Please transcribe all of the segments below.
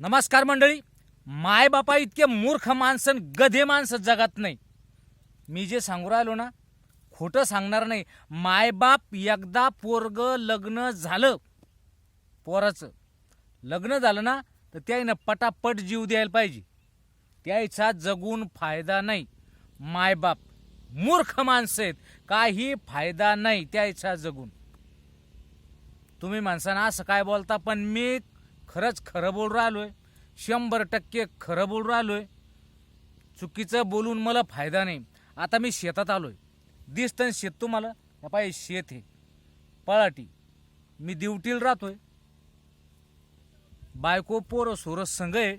नमस्कार मंडळी. मायबापा इतके मूर्ख माणसं गधे माणसं जगात नाही. मी जे सांगू राहिलो ना खोटं सांगणार नाही. मायबाप एकदा पोरग लग्न झालं पोराचं. लग्न झालं ना तर त्याईनं पटापट जीव द्यायला पाहिजे. त्याचा जगून फायदा नाही. मायबाप मूर्ख माणसं आहेत. काही फायदा नाही त्याचा जगून. तुम्ही माणसांना असं काय बोलता पण मी खरंच खरं बोल राहिलोय. शंभर टक्के खरं बोल राहिलोय. चुकीचं बोलून मला फायदा नाही. आता मी शेतात आलोय. दिसतं शेत तुम्हाला. या पाहिजे शेत हे. पळाटी. मी ड्युटीला राहतोय. बायको पोरं सोर संघ आहे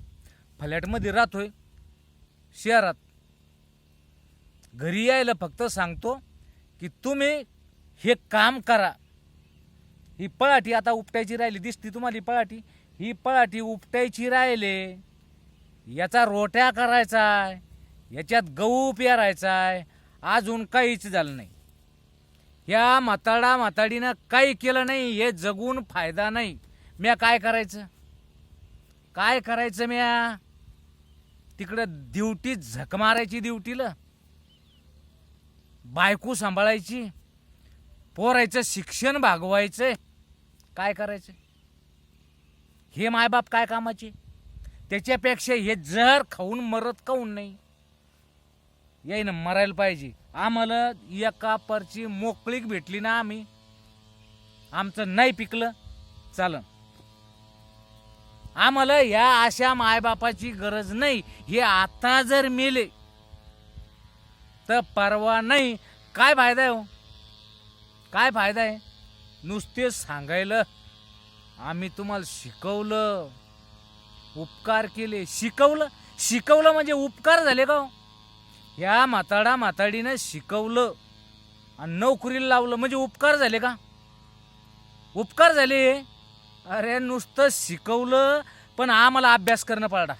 फ्लॅटमध्ये राहतोय. शहरात. घरी यायला फक्त सांगतो की तुम्ही हे काम करा. ही पळाटी आता उपटायची राहिली. दिसती तुम्हाला ही पळाटी? ही पळाटी उपटायची राहिले. याचा रोट्या करायचाय याच्यात गहू पेरायचाय अजून काहीच झालं नाही. ह्या म्हाताडा म्हाताडीनं काही केलं नाही हे जगून फायदा नाही. म्या काय करायचं? काय करायचं म्या? तिकडं दिवटी झक मारायची दिवटीला बायको सांभाळायची. पोरायचं शिक्षण भागवायचं काय करायचं? हे मायबाप काय कामाचे? त्याच्यापेक्षा हे जर खाऊन मरत काऊन नाही? याईनं मरायला पाहिजे. आम्हाला एका परची मोकळीक भेटली ना आम्ही. आमचं नाही पिकलं. चालन. आम्हाला या अशा मायबापाची गरज नाही. हे आता जर मेले तर परवा नाही. काय फायदा आहे हो? काय फायदा आहे? नुसते सांगायला आम्ही तुम्हाला शिकवलं उपकार केले. शिकवलं? शिकवलं म्हणजे उपकार झाले का हो? या म्हाताडा म्हाताडीनं शिकवलं आणि नोकरीला लावलं म्हणजे उपकार झाले का? उपकार झाले? अरे नुसतं शिकवलं पण आम्हाला अभ्यास करणं पाडा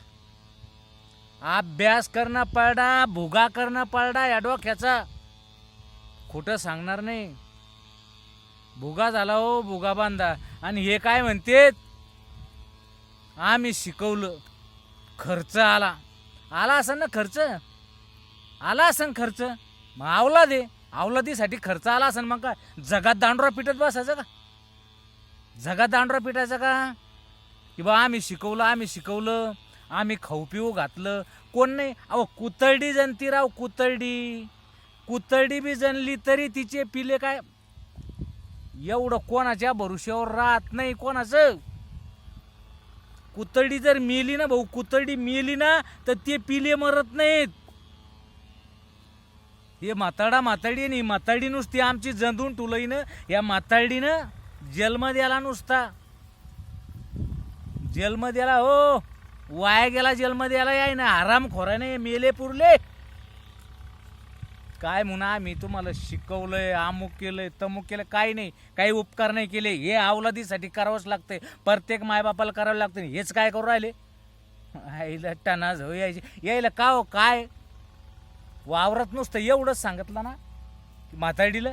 अभ्यास करणं पाडा भुगा करणं पडला या डोक्याचा. खोटं सांगणार नाही. भुगा झाला हो भुगा बांधा. आणि हे काय म्हणते आम्ही शिकवलं. खर्च आला. आला असेल ना खर्च? आला असेल खर्च? मग आवला दे. अवलादीसाठी खर्च आला असेल मग काय? जगात दांडरा पिटत बसायचं का? जगात दांडरा पिटायचा का? की बा आम्ही शिकवलं आम्ही शिकवलं. आम्ही खाऊ पिऊ घातलं. कोण नाही? अहो कुतरडी जनती राव कुतरडी. कुतरडी बी जनली तरी तिचे पिले काय? एवढं कोणाच्या भरोश्यावर राहत नाही कोणाचं? कुतरडी जर मेली ना भाऊ कुतरडी मेली ना तर ते पिले मरत नाहीत. हे म्हाताडा म्हाताडी नाही म्हाताडी नुसती आमची जंतून टुलईनं या म्हाताडीनं जन्म द्याला नुसता. जन्म द्याला हो. वाया गेला जन्म द्याला याय ना आराम खोराने मेले पुरले. काय म्हणा मी तुम्हाला शिकवलंय अमुक केलंय तमुक केलं काही नाही. काही उपकार नाही केले. हे अवलादीसाठी करावंच लागते प्रत्येक मायबापाला करावं लागतं हेच काय करू राहिले? आईला टनाज हो यायचे. यायला का हो? काय? वावरत नुसतं एवढंच सांगितलं ना की म्हाताडीला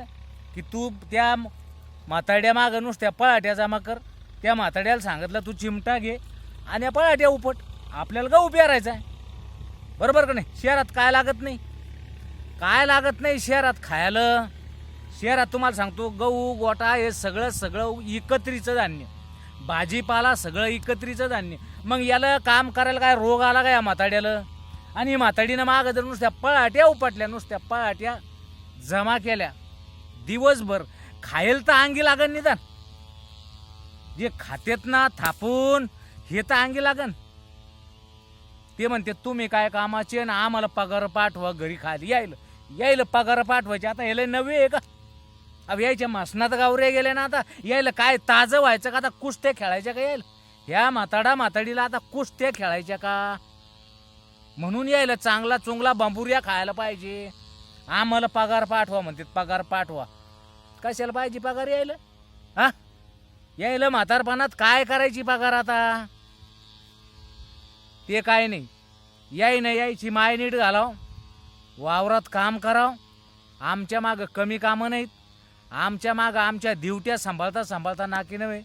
की तू त्या म्हाताड्या मागं नुसत्या पळाट्या जमा कर. त्या म्हाताड्याला सांगितलं तू चिमटा घे आणि या पळाट्या उपट. आपल्याला गहू राहायचा आहे बरोबर का नाही? शहरात काय लागत नाही? काय लागत नाही शहरात खायला? शहरात तुम्हाला सांगतो गहू गोटा हे सगळं सगळं एकत्रीचं धान्य. भाजीपाला सगळं एकत्रीचं धान्य. मग याला काम करायला काय रोग आला का या म्हाताड्याला? आणि म्हाताडीनं मागं जर नुसत्या पळाट्या उपटल्या नुसत्या पळाट्या जमा केल्या. दिवसभर खायला तर अंगी लागन निदान. जे खातेत ना थापून हे तर अंगी लागन. ते म्हणते तुम्ही काय कामाचे ना आम्हाला पगार पाठवा घरी खाली यायला. यायला पगार पाठवायचे. आता याला नवे आहे का? अब यायच्या मासनात गावरे गेले ना आता. यायला काय ताजं व्हायचं का? आता कुस्त्या खेळायच्या का यायला? ह्या म्हाताडा म्हाताडीला आता कुस्त्या खेळायच्या का? म्हणून यायला चांगला चुंगला बांबुर्या खायला पाहिजे. आम्हाला पगार पाठवा म्हणतात पगार पाठवा. कशाला पाहिजे पगार यायला? हा? यायला म्हातारपणात काय करायची पगार आता? ते काय नाही. याय ना यायची माय नीट घालाव. वावरात काम कराव. आमच्या मागं कमी कामं नाहीत. आमच्या मागं आमच्या दिवट्या सांभाळता सांभाळता नाकी नव्हे.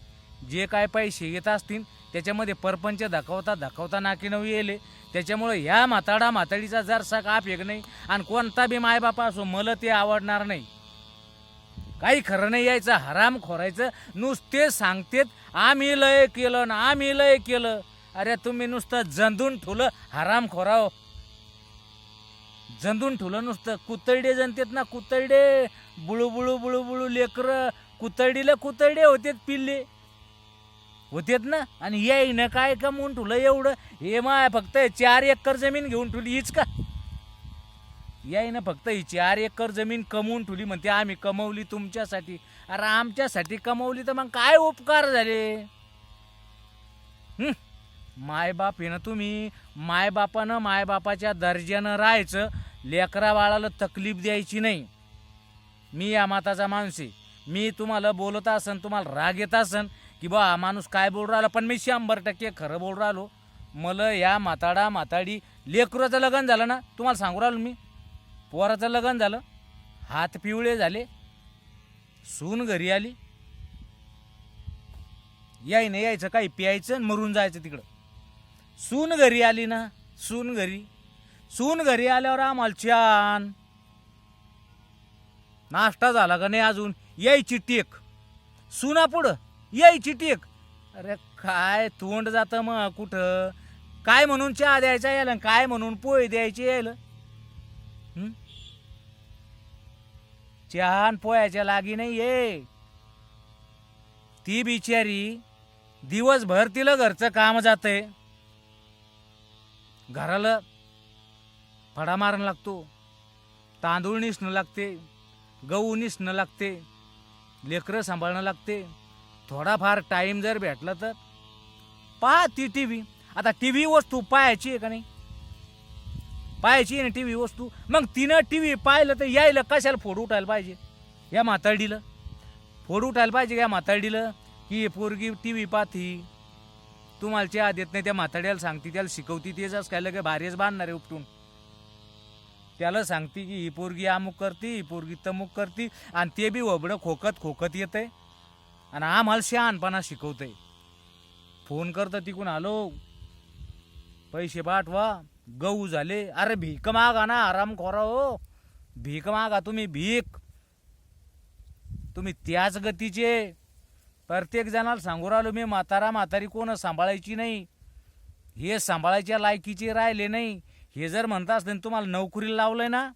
जे काय पैसे येत असतील त्याच्यामध्ये परपंच दाखवता दाखवता नाकी नवी येले. त्याच्यामुळं ह्या म्हाताडा म्हाताडीचा जरसा का फेक नाही आणि कोणता बी मायबापा असो मला ते आवडणार नाही. काही खरं नाही यायचं हराम खोरायचं. नुसते सांगतेत आम्ही लय केलं ना आम्ही लय केलं. अरे तुम्ही नुसतं जंदून ठुलं हराम खोराव. जंदून ठेवलं नुसतं. कुतरडे जनतेत ना कुतरडे. बुळू बुळू बुळू बुळू लेकर. कुतरडीला कुतरडे होतेत पिल्ले. होतेत ना? आणि येईन काय कमवून ठुलं एवढं? हे माय फक्त चार एकर जमीन घेऊन ठुली हीच का? यायनं फक्त ही चार एकर जमीन कमवून ठेवली म्हणते आम्ही कमवली तुमच्यासाठी. अरे आमच्यासाठी कमवली तर मग काय उपकार झाले? मायबाप हे ना तुम्ही. मायबापानं मायबापाच्या दर्जानं राहायचं. लेकरा बाळाला तकलीफ द्यायची नाही. मी या माताचा माणूस आहे. मी तुम्हाला बोलत असन तुम्हाला राग येत असन की बा हा माणूस काय बोल राहिला? पण मी शंभर टक्के खरं बोल राहिलो. मला या माताडा माताडी लेकराचं लग्न झालं ना तुम्हाला सांगू राहिलो मी. पोराचं लग्न झालं हात पिवळे झाले सून घरी आली. याय नाही यायचं काही प्यायचं आणि मरून जायचं तिकडं. सून घरी आली ना सून घरी. सून घरी आल्यावर आम्हाला छान. नाश्ता झाला का नाही अजून? यायची टेक. सुना पुढं. यायची टेक. अरे काय तोंड जातं मग कुठं? काय म्हणून चहा द्यायचा यायला काय म्हणून पोहे द्यायचे यायला चहा पोह्याच्या लागी नाही ये. ती बिचारी दिवसभर तिला घरचं काम जाते घराला फडा मारणं लागतो. तांदूळ निसणं लागते. गहू निसणं लागते. लेकरं सांभाळणं लागते. थोडाफार टाईम जर भेटला तर. पहा ती टी व्ही आता टी व्ही वस्तू पाहायची आहे का नाही? पाहायची आहे ना टी व्ही वस्तू? मग तिनं टी व्ही पाहिलं तर यायला कशाला फोड उठायला पाहिजे? या म्हातारडीला. फोड उठायला पाहिजे या म्हातारडीला. की हे पोरगी टी व्ही पाहती. तुम्हाला चहा देत नाही त्या म्हाताड्याला सांगती त्याला शिकवती तेच काय लगे भारीच बांधणार आहे उपटून. त्याला सांगते की ही पोरगी अमुक करते ही पोरगी तमुक करते आणि ते बी वबडं खोकत खोकत येतंय. आणि आम्हाला शहाणपणा शिकवतंय. फोन करतं तिकून आलो पैसे पाठवा गहू झाले. अरे भीक मागा ना आराम खोरा हो. भीक मागा तुम्ही भीक. तुम्ही त्याच गतीचे. प्रत्येक जणाला सांगू राहिलो मी म्हातारा म्हातारी कोण सांभाळायची नाही. हे सांभाळायच्या लायकीचे राहिले नाही. हे जर म्हणता असते तुम्हाला नोकरीला लावलंय ना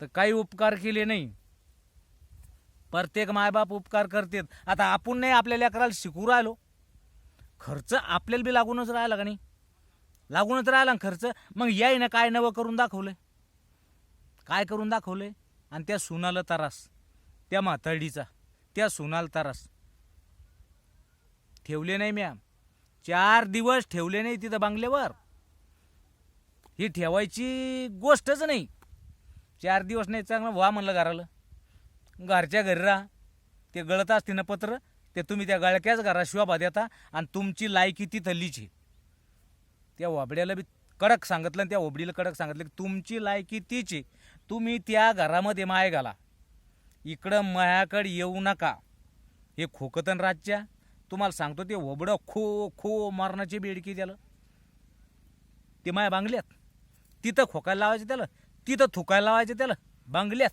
तर काही उपकार केले नाही. प्रत्येक मायबाप उपकार करतात. आता आपण नाही आपल्या लेकराला शिकू राहिलो. खर्च आपल्याला बी लागूनच राहिला का नाही? लागूनच राहिला ना खर्च. मग याय ना काय नवं करून दाखवलंय? काय करून दाखवलंय? आणि त्या सुनाला तरास त्या म्हातारडीचा त्या सुनाला तरास. ठेवले नाही म्या. चार दिवस ठेवले नाही तिथं बांगल्यावर. ही ठेवायची गोष्टच नाही. चार दिवस नाही चांगलं व्हा म्हणलं घराला. घरच्या घरी राहा. ते गळत असते ना पत्र ते तुम्ही त्या गळक्याच घरा शोभा देता आणि तुमची लायकी ती थल्लीची. त्या वाबड्याला बी कडक सांगितलं आणि त्या ओबडीला कडक सांगितलं की तुमची लायकी तीची. तुम्ही त्या घरामध्ये माय घाला. इकडं मायाकडे येऊ नका. हे खोकतन राज्या तुम्हाला सांगतो ते ओबडं खो खो मारण्याची बेडकी त्याला. ते माया बांगल्यात. तिथं खोकायला लावायचं त्याला तिथं थुकायला लावायचं त्याला बांगल्यात.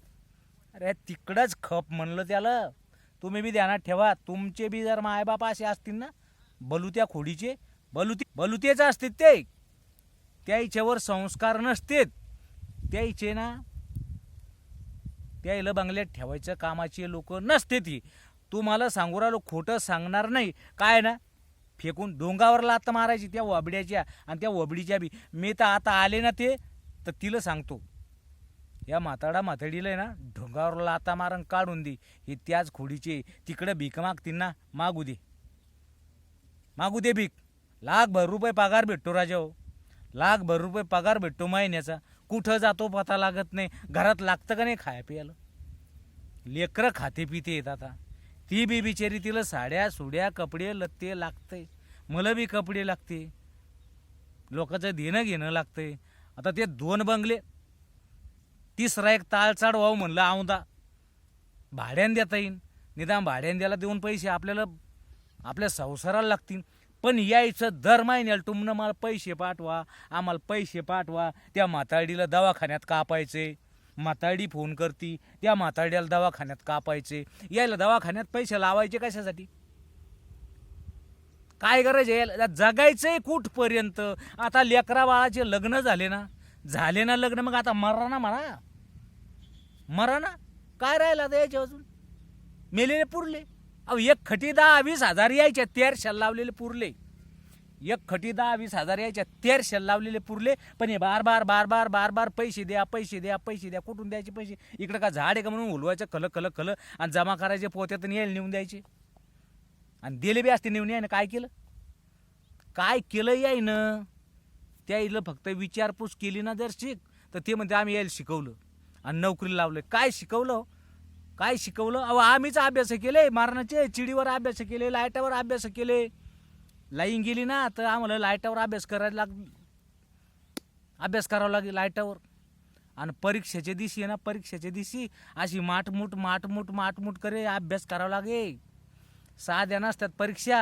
अरे तिकडंच खप म्हणलं त्याला. तुम्ही बी ध्यानात ठेवा तुमचे बी जर मायबाप असे असतील ना बलुत्या खोडीचे बलुती बलुतेच असतील ते. त्या इच्छेवर संस्कार नसतेत त्याचे ना त्या त्याला बंगल्यात ठेवायचं कामाचे लोक नसते ती. तुम्हाला सांगू राहिलो खोटं सांगणार नाही. काय ना? फेकून डोंगावर लात मारायची त्या वबड्याच्या आणि त्या वबडीच्या बी. मी तर आता आले ना ते तर तिला सांगतो या माताडा माथडीला आहे ना ढोंगावर लाता मारण काढून दे. हे त्याच खोडीचे तिकडं भीक मागतील ना मागू दे. मागू दे भीक. लाखभर रुपये पगार भेटतो राजा हो. लाखभर रुपये पगार भेटतो महिन्याचा. कुठं जातो पता लागत नाही. घरात लागतं का नाही खाया पियाला लेकरं खाते पिते येत आता. ती बी बिचारी तिला साड्या सुड्या कपडे लत्ते लागते. मला बी कपडे लागते. लोकांचं देणं घेणं लागतंय आता ते दोन बंगले तिसरा एक ताळचाड व्हावं म्हणलं आवदा भाड्यानं देता येईन. निदान भाड्यानं द्यायला देऊन पैसे आपल्याला आपल्या संसाराला लागतील. पण यायचं दर महिन्याला तुमनं मला पैसे पाठवा आम्हाला पैसे पाठवा. त्या म्हातारडीला दवाखान्यात कापायचे. म्हातारडी फोन करती त्या म्हातारड्याला दवाखान्यात कापायचे. यायला दवाखान्यात पैसे लावायचे कशासाठी? काय करायचे यायला जगायचंय कुठपर्यंत? आता लेकरा बाळाचे लग्न झाले ना? झाले ना लग्न मग आता मरा ना म्हणा मरा ना? काय राहिलं आता याच्या अजून मेलेले पुरले. अहो एक खटी दहा वीस हजार यायच्या तेरशाला लावलेले पुरले. एक खटी दहा वीस हजार यायच्या. तेर शेल लावलेले पुरले पण हे बार बार बार बार बार बार पैसे द्या पैसे द्या पैसे द्या. कुठून द्यायचे पैसे? इकडं का झाड आहे का म्हणून उलवायचं खल खल खल. आणि जमा करायचे पोत्यातून यायला नेऊन द्यायचे. आणि दिले बी असते नेऊन यायनं. काय केलं? काय केलं यायनं? त्या इलं फक्त विचारपूस केली ना जर शिक तर ते म्हणते आम्ही यायला शिकवलं. आणि नोकरीला लावलं काय शिकवलं? काय शिकवलं? अहो आम्हीच अभ्यास केले मारणाचे चिडीवर अभ्यास केले लाईटावर अभ्यास केले. लाईन गेली ना तर आम्हाला लाईटावर अभ्यास करायला लाग अभ्यास करावा लागेल लाईटावर. आणि परीक्षेच्या दिवशी आहे ना परीक्षेच्या दिवशी अशी माटमूट माटमूट माटमूट करे अभ्यास करावा लागे. साध्या नसतात परीक्षा.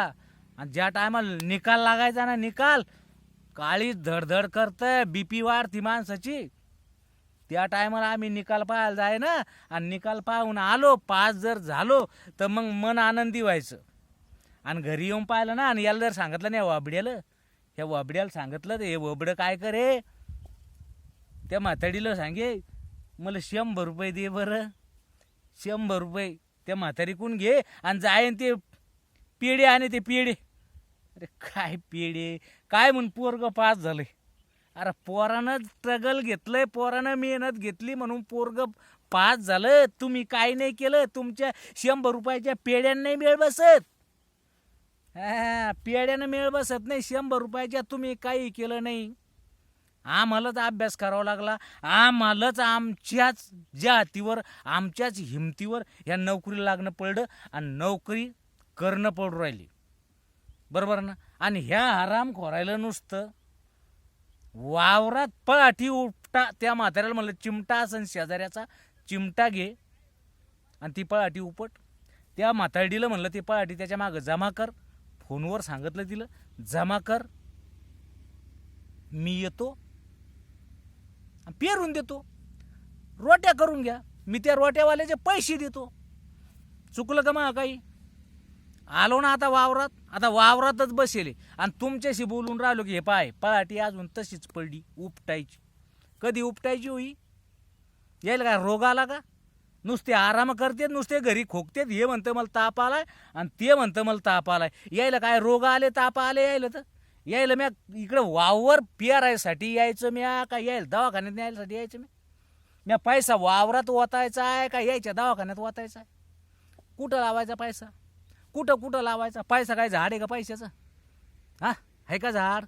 आणि ज्या टायमाला निकाल लागायचा ना निकाल काळी धडधड करतंय बीपी वाढती माणसाची. त्या टायमाला आम्ही निकाल पाहायला जाय ना आणि निकाल पाहून आलो पास जर झालो तर मग मन आनंदी व्हायचं. आणि घरी येऊन पाहिलं ना आणि याला जर सांगितलं नाही वाबड्याला. ह्या वाबड्याला सांगितलं तर हे वबडं काय करे? त्या म्हाताडीला सांगे मला शंभर रुपये दे बरं. शंभर रुपये त्या म्हातारीकून घे आणि जाईन ते पेढे आणि ते पेढे. अरे काय पेढे? काय म्हणून पोरग पास झालं अरे पोरानं स्ट्रगल घेतलंय पोरानं मेहनत घेतली म्हणून पोरग पास झालं. तुम्ही काय नाही केलं तुमच्या शंभर रुपयाच्या पेढ्यानं नाही मिळ बसत. हा पेढ्यानं मेळ बसत नाही. शंभर रुपयाच्या तुम्ही काही केलं नाही. आम्हालाच अभ्यास करावा लागला. आम्हालाच आमच्याच जातीवर आमच्याच हिमतीवर ह्या नोकरीला लागणं पडलं आणि नोकरी करणं पडू राहिली. बरोबर ना? आणि ह्या आराम खोरायला नुसतं वावरात पळाठी उपटा त्या म्हाताऱ्याला म्हणलं चिमटा असन शेजाऱ्याचा चिमटा घे. आणि ती पळाटी उपट. त्या म्हातारडीला म्हणलं ती पळाठी त्याच्या मागं जमा कर. फोनवर सांगितलं तिला जमा कर मी येतो पेरून देतो रोट्या करून घ्या मी त्या रोट्यावाल्याचे पैसे देतो. चुकलं का मग काही? आलो ना आता वावरात आता वावरातच बसेले. आणि तुमच्याशी बोलून राहिलो की हे पाय पळाटी अजून तशीच पडली उपटायची. कधी उपटायची होई? यायला का रोग आला का? नुसते आराम करतेत नुसते घरी खोकतेत हे म्हणतं मला ताप आलाय आणि ते म्हणतं मला ताप आलाय. यायला काय रोग आले ताप आले यायला तर. यायला म्या इकडं वावर पियारायसाठी यायचं म्या का यायला दवाखान्यात न्यायसाठी यायचं मी म्या पैसा वावरात ओतायचा आहे का यायच्या दवाखान्यात ओतायचा आहे? कुठं लावायचा पैसा? कुठं कुठं लावायचा? पैसा काय झाड आहे का पैशाचं? हा? आहे का झाड?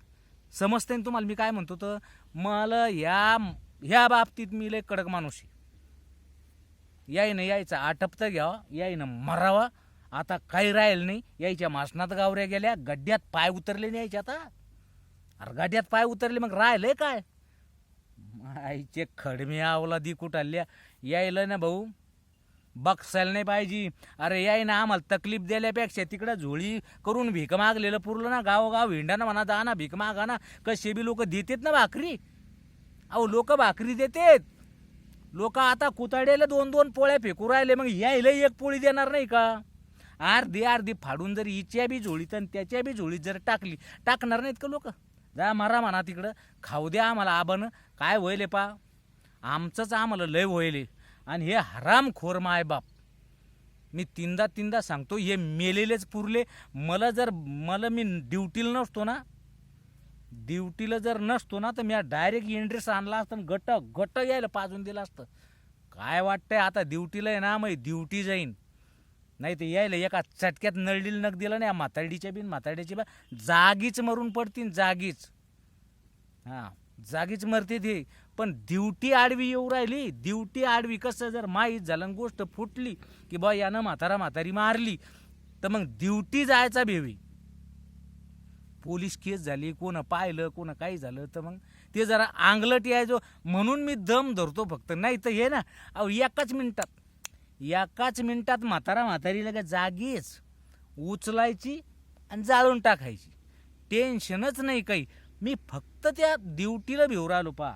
समजते ना तुम्हाला मी काय म्हणतो तर? मला या ह्या बाबतीत मी लय कडक माणूस आहे. यायनं यायचं आटपतं घ्यावा यायनं मरावा. आता काही राहील नाही यायच्या मासनात गावऱ्या गेल्या गड्ड्यात पाय उतरले नाही यायचे आता. अरे गड्ड्यात पाय उतरले मग राहिले काय? आईचे खडमे आवला दी कुठाल्या? यायला ना भाऊ बक्सायला नाही पाहिजे. अरे याय ना आम्हाला तकलीफ दिल्यापेक्षा तिकडं झोळी करून भीक मागलेलं पुरलं ना गावोगाव हिंडा ना म्हणा जा ना भीक मागा ना कसे बी लोक देतात ना भाकरी? अहो लोक भाकरी देतात. लोक आता कुताड्याला दोन दोन पोळ्या फेकू राहिले मग यायला एक पोळी देणार नाही का? अर्धी अर्धी फाडून जर हिच्या बी झोळीत आणि त्याच्या बी झोळीत जर टाकली टाकणार नाहीत का लोक? जा मारा म्हणा तिकडं खाऊ द्या आम्हाला आबानं काय होईले पा? आमचंच आम्हाला लय होईल आणि हे हरामखोर मायबाप मी तीनदा तीनदा सांगतो हे मेलेलेच पुरले. मला जर मला मी ड्युटीला नसतो ना ड्युटीला जर नसतो ना तर मी डायरेक्ट इंड्रेस आणला असतं आणि गट गट यायला पाजून दिलं असतं. काय वाटतंय आता ड्युटीला आहे ना मग ड्युटी जाईन. नाही तर यायला एका चटक्यात नळडीला नग दिलं नाही या म्हातारडीच्या बिन म्हातारडीची बा जागीच मरून पडतील जागीच. हां जागीच मरते ते. पण ड्युटी आडवी येऊ राहिली. ड्युटी आडवी कसं जर माहीत झालं गोष्ट फुटली की बा यानं म्हातारा म्हातारी मारली तर मग ड्युटी जायचा भेवी पोलीस केस झाली कोण पाहिलं कोण काही झालं तर मग ते जरा आंगलट यायचो. म्हणून मी दम धरतो फक्त. नाही तर हे ना अहो एकाच मिनटात एकाच मिनटात म्हातारा म्हातारी लगे जागीच उचलायची आणि जाळून टाकायची. टेन्शनच नाही काही. मी फक्त त्या ड्युटीला भिवर राहिलो पा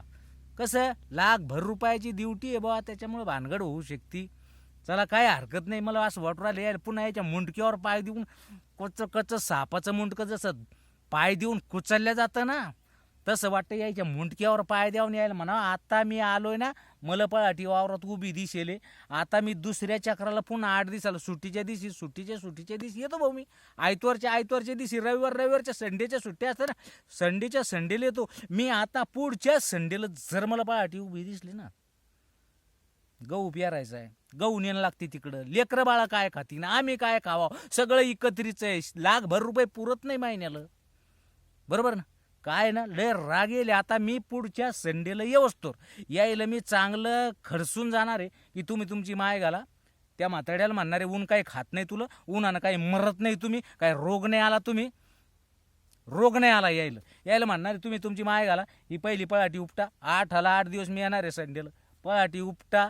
कसं लाख भर रुपयाची ड्युटी आहे बा त्याच्यामुळे भानगड होऊ शकते. चला काय हरकत नाही. मला असं वाटू राहिलं पुन्हा याच्या मुंडक्यावर पाय देऊन कच्चं कच्चं सापाचं मुंडकं जसं पाय देऊन कुचलल्या जातं ना. तसं वाटतं यायच्या मुंडक्यावर पाय द्यावून यायला म्हणा आता मी आलोय ना मला पळाटी वावरात उभी दिसेले आता मी दुसऱ्या चक्राला पुन्हा आठ दिवसाला सुट्टीच्या दिवशी सुट्टीच्या सुट्टीच्या दिवशी येतो भाऊ मी. आयतवारच्या आयतवारच्या दिवशी रविवार रविवारच्या संडेच्या सुट्ट्या असतात ना. संडेच्या संडेला येतो. मी आता पुढच्या संडेला जर मला पळाटी उभी दिसली ना गहू पेरायचा आहे. गहू नेणं लागते तिकडं. लेकरं बाळा काय खातील आम्ही काय खावा? सगळं एकत्रित आहे. लाखभर रुपये पुरत नाही महिन्याला. बरोबर ना? काय ना लय राग येईल आता मी पुढच्या संडेला येवसतो. यायला मी चांगलं खडसून जाणार आहे की तुम्ही तुमची माय घाला. त्या म्हाताड्याला म्हणणारे ऊन काही खात नाही तुला उन्हानं काही मरत नाही तुम्ही काय रोग नाही आला तुम्ही. रोग नाही आला यायला. यायला म्हणणारे तुम्ही तुमची माय घाला ही पहिली पळाटी उपटा आठ आला आठ दिवस मी येणार आहे संडेला. पळाटी उपटा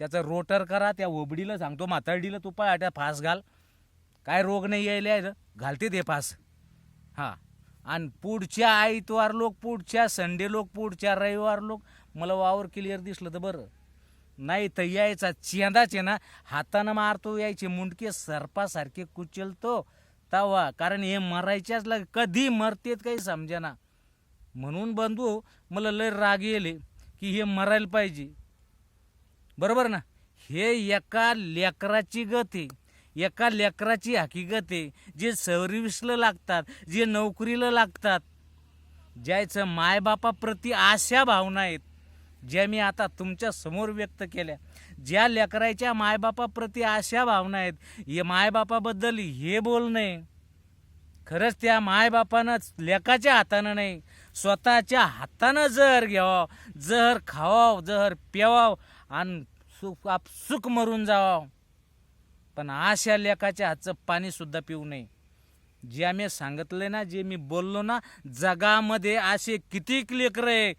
त्याचं रोटर करा त्या ओबडीला सांगतो म्हातारडीला तू पळाट्या फास घाल. काय रोग नाही यायला यायला घालते ते फास. हां. आणि पुढच्या आयतवार लोक पुढच्या संडे लोक पुढच्या रविवार लोक मला वावर क्लिअर दिसलं तर बरं. नाही तर यायचा चेंदाच आहे ना हातानं मारतो यायचे मुंडके सर्पासारखे कुचलतो. तवा कारण हे मरायच्याच लाग कधी मरतेत काही समजेना. म्हणून बंधू मला लय राग येले की हे मरायला पाहिजे. बरोबर ना? हे एका लेकराची गती एका लेकराची हकीकत आहे. जे सर्विसला लागतात जे नोकरीला लागतात. ज्याचं मायबापाप्रती आशा भावना आहेत ज्या मी आता तुमच्यासमोर व्यक्त केल्या. ज्या लेकराच्या मायबापाप्रती आशा भावना आहेत हे मायबापाबद्दल हे बोलणे. खरंच त्या मायबापानंच लेकाच्या हातानं नाही स्वतःच्या हातानं जहर घ्यावं. जहर खावावं जहर प्यावावं आणि सुख आप सुख मरून जावावं पण अशा लेखाच्या हातचं पाणी सुद्धा पिऊ नये. जे आम्ही सांगितलंय ना जे मी बोललो ना जगामध्ये असे कितीक लेकरं आहे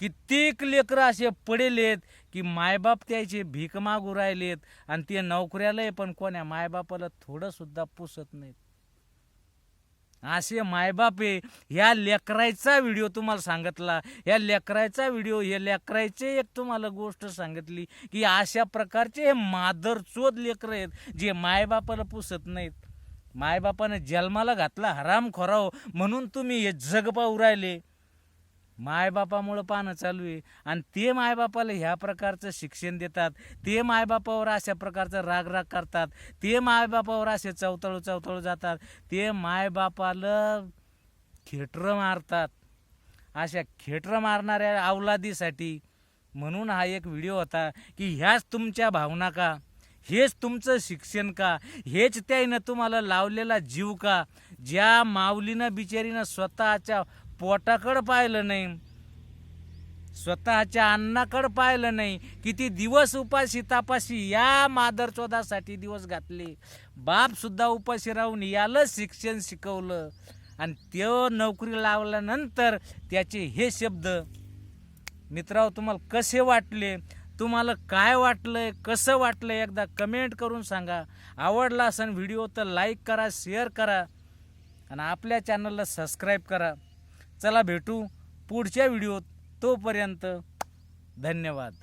कित्येक लेकरं असे पडेलेत की मायबाप त्याचे भीक मागू राहिलेत आणि ते नोकऱ्याला पण कोण्या मायबापाला थोडंसुद्धा पुसत नाहीत. असे मायबाप आहे. ह्या लेकरायचा व्हिडिओ तुम्हाला सांगितला. ह्या लेकरायचा व्हिडिओ हे लेकरायचे एक तुम्हाला गोष्ट सांगितली की अशा प्रकारचे हे मादरचोद लेकरं आहेत जे मायबापाला पुसत नाहीत. मायबापाने जन्माला घातला हराम खोराव म्हणून तुम्ही हे जग पाहू राहिले. मायबापामुळं पानं चालू आहे. आणि ते मायबापाला ह्या प्रकारचं शिक्षण देतात. ते मायबापावर अशा प्रकारचं राग राग करतात. ते मायबापावर असे चवतळू चवतळू जातात. ते मायबापाला खेटरं मारतात. अशा खेटरं मारणाऱ्या अवलादीसाठी म्हणून हा एक व्हिडिओ होता की ह्याच तुमच्या भावना का? हेच तुमचं शिक्षण का? हेच त्याईनं तुम्हाला लावलेला जीव का? ज्या माऊलीनं बिचारीनं स्वतःच्या पोटाकडं पाहिलं नाही. स्वतःच्या अन्नाकडं पाहिलं नाही. किती दिवस उपाशी तापाशी या मादरचोदासाठी दिवस घातले. बापसुद्धा उपाशी राहून याला शिक्षण शिकवलं. आणि त्यो नोकरी लावल्यानंतर त्याचे हे शब्द मित्राव तुम्हाला कसे वाटले? तुम्हाला काय वाटलंय? कसं वाटलं एकदा कमेंट करून सांगा. आवडला असेल व्हिडिओ तर लाईक करा शेअर करा. आणि आपल्या चॅनलला सबस्क्राईब करा. चला भेटू पुढच्या व्हिडिओत. तोपर्यंत धन्यवाद.